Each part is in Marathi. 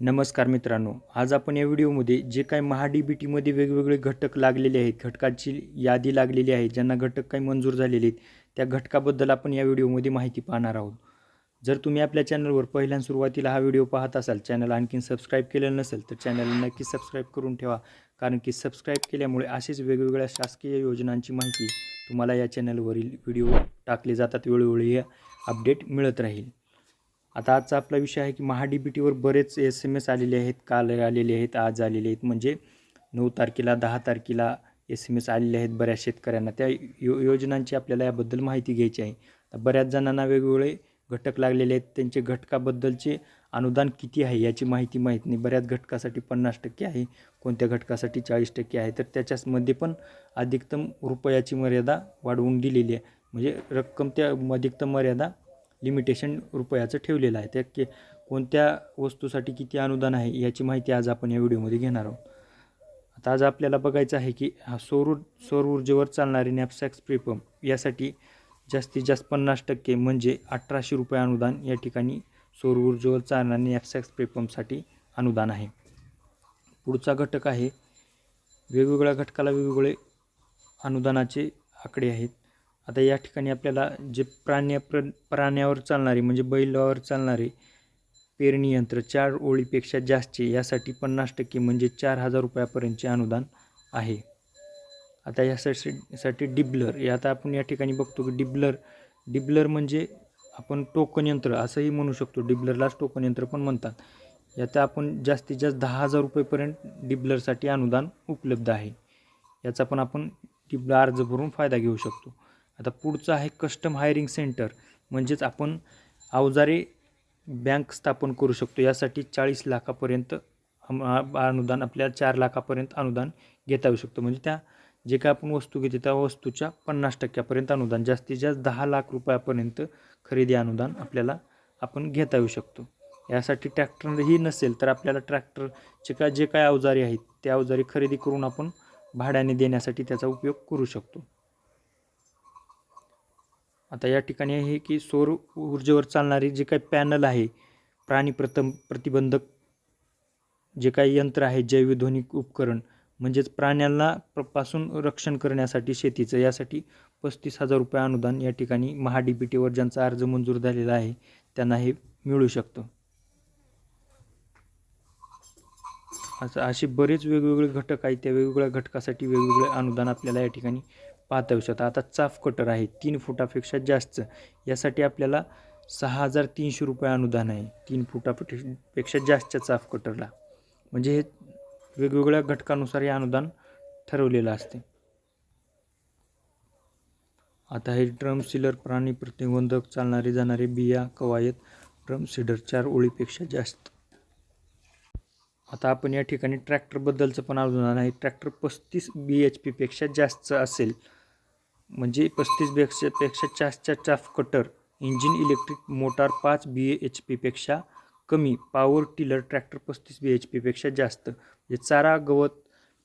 नमस्कार मित्रांनो आज आपण या व्हिडिओमध्ये जे काही महा डी बी टीमध्ये वेगवेगळे घटक लागलेले आहेत घटकाची यादी लागलेली आहे ज्यांना घटक काही मंजूर झालेले आहेत त्या घटकाबद्दल आपण या व्हिडिओमध्ये माहिती पाहणार आहोत. जर तुम्ही आपल्या चॅनलवर पहिल्यांदा सुरुवातीला हा व्हिडिओ पाहत असाल चॅनल आणखीन सबस्क्राईब केलेलं नसेल तर चॅनलला नक्की सबस्क्राईब करून ठेवा कारण की सबस्क्राईब केल्यामुळे असेच वेगवेगळ्या शासकीय योजनांची माहिती तुम्हाला या चॅनलवरील व्हिडिओ टाकले जातात वेळोवेळी हे अपडेट मिळत राहील. आता आजचा आपला विषय आहे की महाडीबीटीवर बी टीवर बरेच एस एम एस आलेले आहेत काल आलेले आहेत आज आलेले आहेत. म्हणजे नऊ तारखेला दहा तारखेला एस एम एस आलेले आहेत बऱ्याच शेतकऱ्यांना. त्या यो योजनांची आपल्याला याबद्दल माहिती घ्यायची आहे. तर बऱ्याच जणांना वेगवेगळे घटक लागलेले आहेत. त्यांचे घटकाबद्दलचे अनुदान किती आहे याची माहिती माहीत नाही. बऱ्याच घटकासाठी पन्नास टक्के आहे कोणत्या घटकासाठी चाळीस टक्के आहे. तर त्याच्यामध्ये पण अधिकतम रुपयाची मर्यादा वाढवून दिलेली आहे. म्हणजे रक्कम त्या अधिकतम मर्यादा लिमिटेशन रुपयाचं ठेवलेलं आहे. त्या के कोणत्या वस्तूसाठी किती अनुदान आहे याची माहिती आज आपण या व्हिडिओमध्ये घेणार आहोत. आता आज आपल्याला बघायचं आहे की हा सौर ऊर- सौर ऊर्जेवर चालणारे नॅपसॅक्स प्रीपंप यासाठी जास्तीत जास्त पन्नास टक्के म्हणजे अठराशे रुपये अनुदान या ठिकाणी सौर ऊर्जेवर चालणारे नॅपसॅक्स प्रीपंपसाठी अनुदान आहे. पुढचा घटक आहे वेगवेगळ्या घटकाला वेगवेगळे अनुदानाचे आकडे आहेत. आता या ठिकाणी आपल्याला जे प्राण्या प्र प्राण्यावर चालणारे म्हणजे बैलावर चालणारे पेरणी यंत्र चार ओळीपेक्षा जास्तचे यासाठी पन्नास टक्के म्हणजे चार हजार रुपयापर्यंतचे अनुदान आहे. आता यासाठी साठी डिबलर. या आता आपण या ठिकाणी बघतो की डिबलर डिबलर म्हणजे आपण टोकन यंत्र असंही म्हणू शकतो. डिबलरलाच टोकन यंत्र पण म्हणतात. यात आपण जास्तीत जास्त दहा हजार रुपयेपर्यंत डिबलरसाठी अनुदान उपलब्ध आहे. याचा पण आपण डिबलर अर्ज भरून फायदा घेऊ शकतो. आता पुढचं आहे कस्टम हायरिंग सेंटर म्हणजेच आपण अवजारे बँक स्थापन करू शकतो. यासाठी चाळीस लाखापर्यंत अनुदान आपल्याला चार लाखापर्यंत अनुदान घेता येऊ शकतो. म्हणजे त्या जे काय आपण वस्तू घेते त्या वस्तूच्या पन्नास टक्क्यापर्यंत अनुदान जास्तीत जास्त दहा लाख रुपयापर्यंत खरेदी अनुदान आपल्याला आपण घेता येऊ शकतो. यासाठी ट्रॅक्टरही नसेल तर आपल्याला ट्रॅक्टरचे काय जे काय अवजारे आहेत त्या अवजारे खरेदी करून आपण भाड्याने देण्यासाठी त्याचा उपयोग करू शकतो. आता या ठिकाणी आहे की सौर ऊर्जेवर चालणारी जे काही पॅनल आहे प्राणी प्रथम प्रतिबंधक जे काही यंत्र आहे जैवध्वनिक उपकरण म्हणजेच प्राण्यांना पासून रक्षण करण्यासाठी शेतीचं यासाठी पस्तीस हजार रुपये अनुदान या ठिकाणी महा टीवर ज्यांचा अर्ज मंजूर झालेला आहे त्यांना हे मिळू शकतं. असं असे बरेच वेगवेगळे घटक आहेत त्या वेगवेगळ्या घटकासाठी वेगवेगळे अनुदान आपल्याला या ठिकाणी पाहता येऊ शकता आता चाफ कटर आहे तीन फुटापेक्षा जास्त. यासाठी आपल्याला सहा हजार तीनशे रुपये अनुदान आहे तीन फुटापेक्षा पेक्षा जास्तच्या चाफ कटरला म्हणजे हे वेगवेगळ्या घटकानुसार हे अनुदान ठरवलेलं असते. आता हे ड्रम सिलर प्राणी प्रतिबंधक चालणारे जाणारे बिया कवायत ड्रम सिलर चार ओळीपेक्षा जास्त. आता आपण या ठिकाणी ट्रॅक्टरबद्दलचं पण अनुदान आहे. ट्रॅक्टर पस्तीस बी एच पीपेक्षा जास्त असेल. म्हणजे पस्तीसपेक्षा पेक्षा जास्तच्या chaff cutter engine electric motor पाच बी एच पीपेक्षा कमी पॉवर टिलर ट्रॅक्टर पस्तीस बी एच पीपेक्षा जास्त. म्हणजे चारा गवत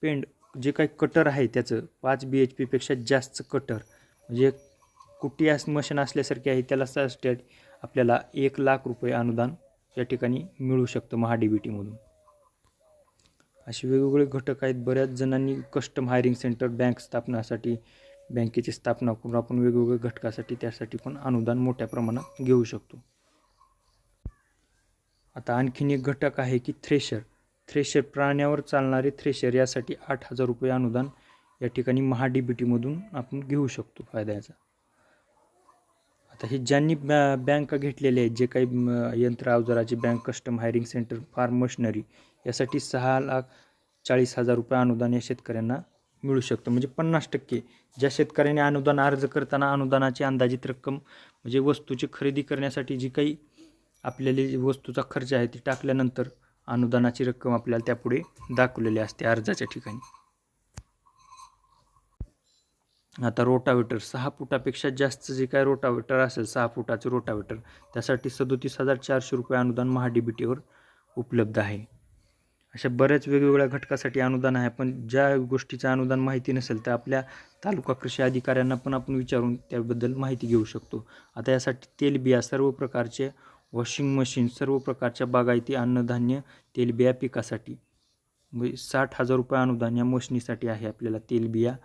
पेंड जे काही कटर आहे त्याचं पाच बी एच पीपेक्षा जास्त कटर. म्हणजे कुटी अस मशीन असल्यासारखे आहे त्याला साठी आपल्याला एक लाख रुपये अनुदान या ठिकाणी मिळू शकतं महा डी बी टीमधून असे वेगवेगळे घटक आहेत. बऱ्याच जणांनी कस्टम हायरिंग सेंटर बँक स्थापनासाठी बँकेची स्थापना करून आपण वेगवेगळ्या घटकासाठी त्यासाठी पण अनुदान मोठ्या प्रमाणात घेऊ शकतो. आता आणखीन एक घटक आहे की थ्रेशर. थ्रेशर प्राण्यावर चालणारे थ्रेशर यासाठी आठ हजार रुपये अनुदान या ठिकाणी महा डी बी टीमधून आपण घेऊ शकतो फायद्याचा आता हे ज्यांनी बॅ बँका घेतलेले आहेत जे काही यंत्र अवजाराचे bank custom hiring centre farm machinery यासाठी सहा लाख चाळीस हजार रुपये अनुदान या शेतकऱ्यांना मिळू शकतं. म्हणजे पन्नास टक्के. ज्या शेतकऱ्याने अनुदान अर्ज करताना अनुदानाची अंदाजित रक्कम म्हणजे वस्तूची खरेदी करण्यासाठी जी काही आपल्याला जी वस्तूचा खर्च आहे ती टाकल्यानंतर अनुदानाची रक्कम आपल्याला त्यापुढे दाखवलेली असते अर्जाच्या ठिकाणी. आता रोटावेटर सहा फुटापेक्षा जास्त जे काय रोटावेटर असेल सहा फुटाचं रोटावेटर त्यासाठी सदोतीस हजार चारशे रुपये अनुदान महाडीबीटीवर उपलब्ध आहे. अशा बऱ्याच वेगवेगळ्या घटकासाठी अनुदान आहे पण ज्या गोष्टीचं अनुदान माहिती नसेल तर आपल्या तालुका कृषी अधिकाऱ्यांना पण आपण विचारून त्याबद्दल माहिती घेऊ शकतो. आता यासाठी तेलबिया सर्व प्रकारचे वॉशिंग मशीन सर्व प्रकारच्या बागायती अन्नधान्य तेलबिया पिकासाठी. म्हणजे साठ हजार रुपये अनुदान या मशनीसाठी आहे आपल्याला तेलबिया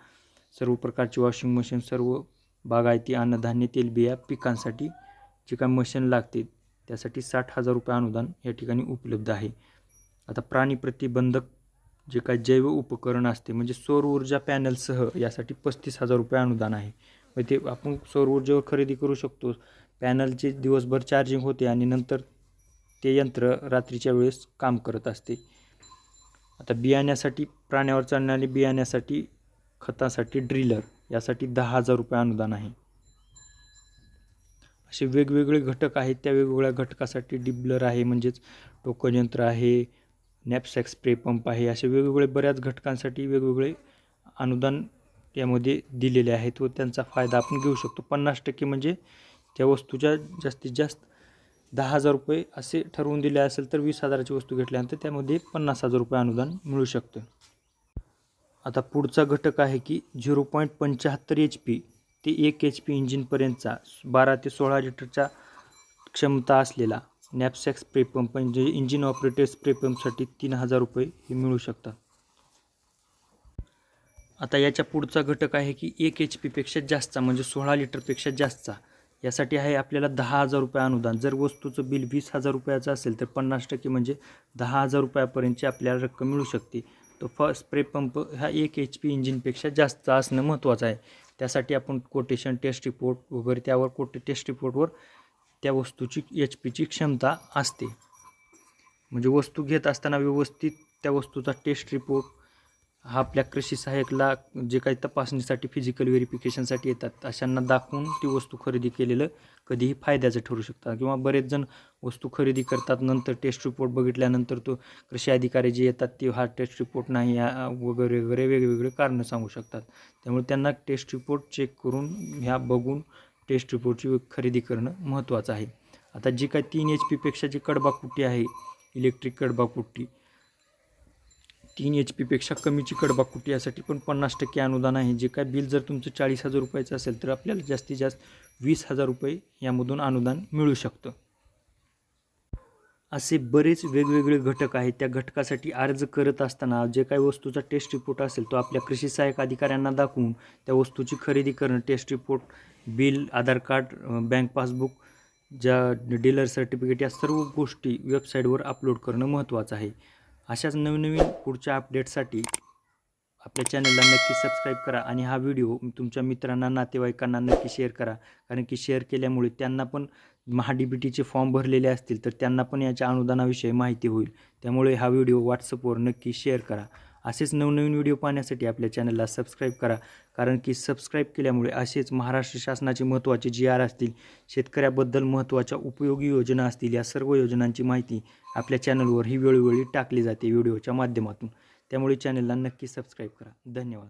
सर्व प्रकारची वॉशिंग मशीन सर्व बागायती अन्नधान्य तेलबिया पिकांसाठी जी काय मशीन लागते त्यासाठी साठ हजार रुपये अनुदान या ठिकाणी उपलब्ध आहे. आता प्राणी प्रतिबंधक जे काय जैव उपकरण असते म्हणजे सौर ऊर्जा पॅनलसह यासाठी पस्तीस हजार रुपये अनुदान आहे. मग ते आपण सौर ऊर्जेवर खरेदी करू शकतो. पॅनलचे दिवसभर चार्जिंग होते आणि नंतर ते यंत्र रात्रीच्या वेळेस काम करत असते. आता बियाण्यासाठी प्राण्यावर चालणारे बियाण्यासाठी खतासाठी ड्रिलर यासाठी दहा हजार रुपये अनुदान आहे. असे वेगवेगळे घटक आहेत. त्या वेगवेगळ्या घटकासाठी डिबलर आहे म्हणजेच टोकन यंत्र आहे नॅपसॅक स्प्रे पंप आहे. असे वेगवेगळे बऱ्याच घटकांसाठी वेगवेगळे अनुदान त्यामध्ये दिलेले आहेत व त्यांचा फायदा आपण घेऊ शकतो. पन्नास टक्के म्हणजे त्या वस्तूच्या जास्तीत जास्त दहा हजार रुपये असे ठरवून दिले असेल तर वीस हजाराची वस्तू घेतल्यानंतर त्यामध्ये पन्नास हजार रुपये अनुदान मिळू शकतं. आता पुढचा घटक आहे की झिरो पॉईंट पंच्याहत्तर एच पी ते एक एच पी इंजिनपर्यंतचा बारा ते सोळा लिटरचा क्षमता असलेला नॅपसॅक स्प्रे पंप म्हणजे इंजिन ऑपरेटेड स्प्रे पंपसाठी तीन हजार रुपये हे मिळू शकतात. आता याच्या पुढचा घटक आहे की एक एच पीपेक्षा जास्तचा म्हणजे सोळा लिटरपेक्षा जास्तचा यासाठी आहे आपल्याला दहा हजार रुपये अनुदान. जर वस्तूचं बिल वीस हजार रुपयाचं असेल तर पन्नास टक्के म्हणजे दहा हजार रुपयापर्यंतची आपल्याला रक्कम मिळू शकते. तो फ स्प्रे पंप हा एक एच पी इंजिनपेक्षा जास्त असणं महत्त्वाचं आहे. त्यासाठी आपण कोटेशन टेस्ट रिपोर्ट वगैरे त्यावर कोटे टेस्ट रिपोर्टवर त्या वस्तूची एच पीची क्षमता असते. म्हणजे वस्तू घेत असताना व्यवस्थित त्या वस्तूचा टेस्ट रिपोर्ट हा आपल्या कृषी सहाय्यकला जे काही तपासणीसाठी फिजिकल व्हेरिफिकेशनसाठी येतात अशांना दाखवून ती वस्तू खरेदी केलेलं कधीही फायद्याचं ठरू शकतात किंवा बरेच जण वस्तू खरेदी करतात नंतर टेस्ट रिपोर्ट बघितल्यानंतर तो कृषी अधिकारी जे येतात ते हा टेस्ट रिपोर्ट नाही या वगैरे वगैरे वेगवेगळे कारणं सांगू शकतात. त्यामुळे त्यांना टेस्ट रिपोर्ट चेक करून ह्या बघून टेस्ट रिपोर्टची खरेदी करणं महत्त्वाचं आहे. आता जी काय तीन एच पीपेक्षा जी कडबाकुट्टी आहे इलेक्ट्रिक कडबाकुट्टी तीन एच पीपेक्षा कमीची कडबाकुट्टी यासाठी पण पन्नास टक्के अनुदान आहे. जे काय बिल जर तुमचं चाळीस हजार रुपयाचं असेल तर आपल्याला जास्तीत जास्त वीस हजार रुपये यामधून अनुदान मिळू शकतं. असे बरेच वेगवेगळे घटक आहेत. त्या घटकासाठी अर्ज करत असताना जे काही वस्तूचा टेस्ट रिपोर्ट असेल तो आपल्या कृषी सहाय्यक अधिकाऱ्यांना दाखवून त्या वस्तूची खरेदी करणं test report bill Aadhaar card bank passbook ज्या डीलर सर्टिफिकेट या सर्व गोष्टी वेबसाईटवर अपलोड करणं महत्त्वाचं आहे. अशाच नवीन नवीन पुढच्या अपडेटसाठी आपल्या चॅनलला नक्की सबस्क्राईब करा आणि हा व्हिडिओ तुमच्या मित्रांना नातेवाईकांना नक्की शेअर करा. कारण की शेअर केल्यामुळे त्यांना पण महा डी बी टीचे फॉर्म भरलेले असतील तर त्यांना पण याच्या अनुदानाविषयी माहिती होईल. त्यामुळे हा व्हिडिओ व्हॉट्सअपवर नक्की शेअर करा. असेच नवनवीन व्हिडिओ पाहण्यासाठी आपल्या चॅनलला सबस्क्राईब करा. कारण की सबस्क्राईब केल्यामुळे असेच महाराष्ट्र शासनाचे महत्त्वाचे जी आर असतील शेतकऱ्याबद्दल महत्त्वाच्या उपयोगी योजना असतील या सर्व योजनांची माहिती आपल्या चॅनलवर ही वेळोवेळी टाकली जाते व्हिडिओच्या माध्यमातून. त्यामुळे चॅनलला नक्की सबस्क्राईब करा. धन्यवाद.